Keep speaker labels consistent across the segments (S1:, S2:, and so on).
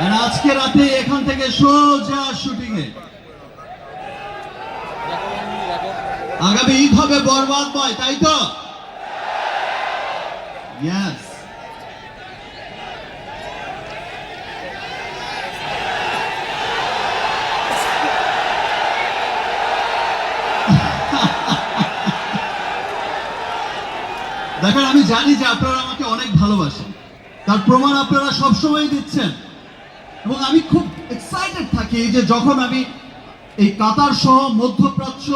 S1: আর আজকে রাতে এখান থেকে সোজা শুটিং এ। আগামী ঈদ হবে বরবাদ বরবাদময় তাই তো? দেখেন, আমি জানি যে আপনারা আমাকে অনেক ভালোবাসেন। তার প্রমাণ আপনারা সবসময় দিচ্ছেন। এবং আমি খুব এক্সাইটেড থাকি যে যখন আমি এই কাতার সহ মধ্যপ্রাচ্য,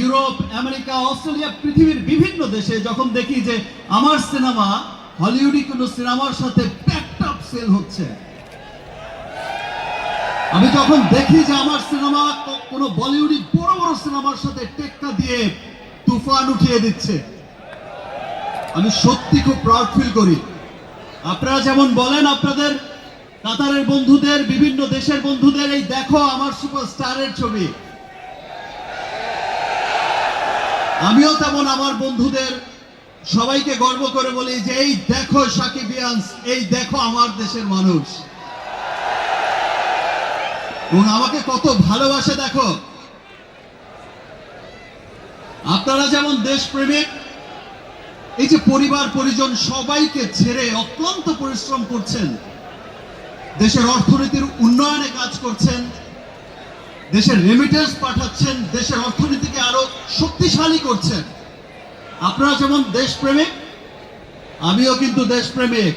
S1: ইউরোপ, আমেরিকা, অস্ট্রেলিয়া, পৃথিবীর বিভিন্ন দেশে যখন দেখি যে আমার সিনেমা হলিউডি কোনো সিনেমার সাথে প্যাকড সেল হচ্ছে। আমি যখন দেখি যে আমার সিনেমা কোনো বলিউডি বড় বড় সিনেমার সাথে টেক্কা দিয়ে তুফান উঠিয়ে দিচ্ছে। আমি সত্যি খুব প্রাউড ফিল করি। আপনারা যেমন বলেন আপনাদের কাতারের বন্ধুদের, বিভিন্ন দেশের বন্ধুদের এই দেখো আমার সুপারস্টারের ছবি। আমিও তেমন আমার বন্ধুদের সবাইকে গর্ব করে বলি যে এই দেখো সাকিবিয়ান্স এই দেখো আমার দেশের মানুষ। এবং আমাকে কত ভালোবাসে দেখো। আপনারা যেমন দেশপ্রেমিক, এই যে পরিবার পরিজন সবাইকে ছেড়ে অত্যন্ত পরিশ্রম করছেন দেশের অর্থনীতির উন্নয়নে কাজ করছেন, দেশের রেমিটেন্স পাঠাচ্ছেন, দেশের অর্থনীতিকে আরও শক্তিশালী করছেন। আপনারা যেমন দেশপ্রেমিক, আমিও কিন্তু দেশপ্রেমিক।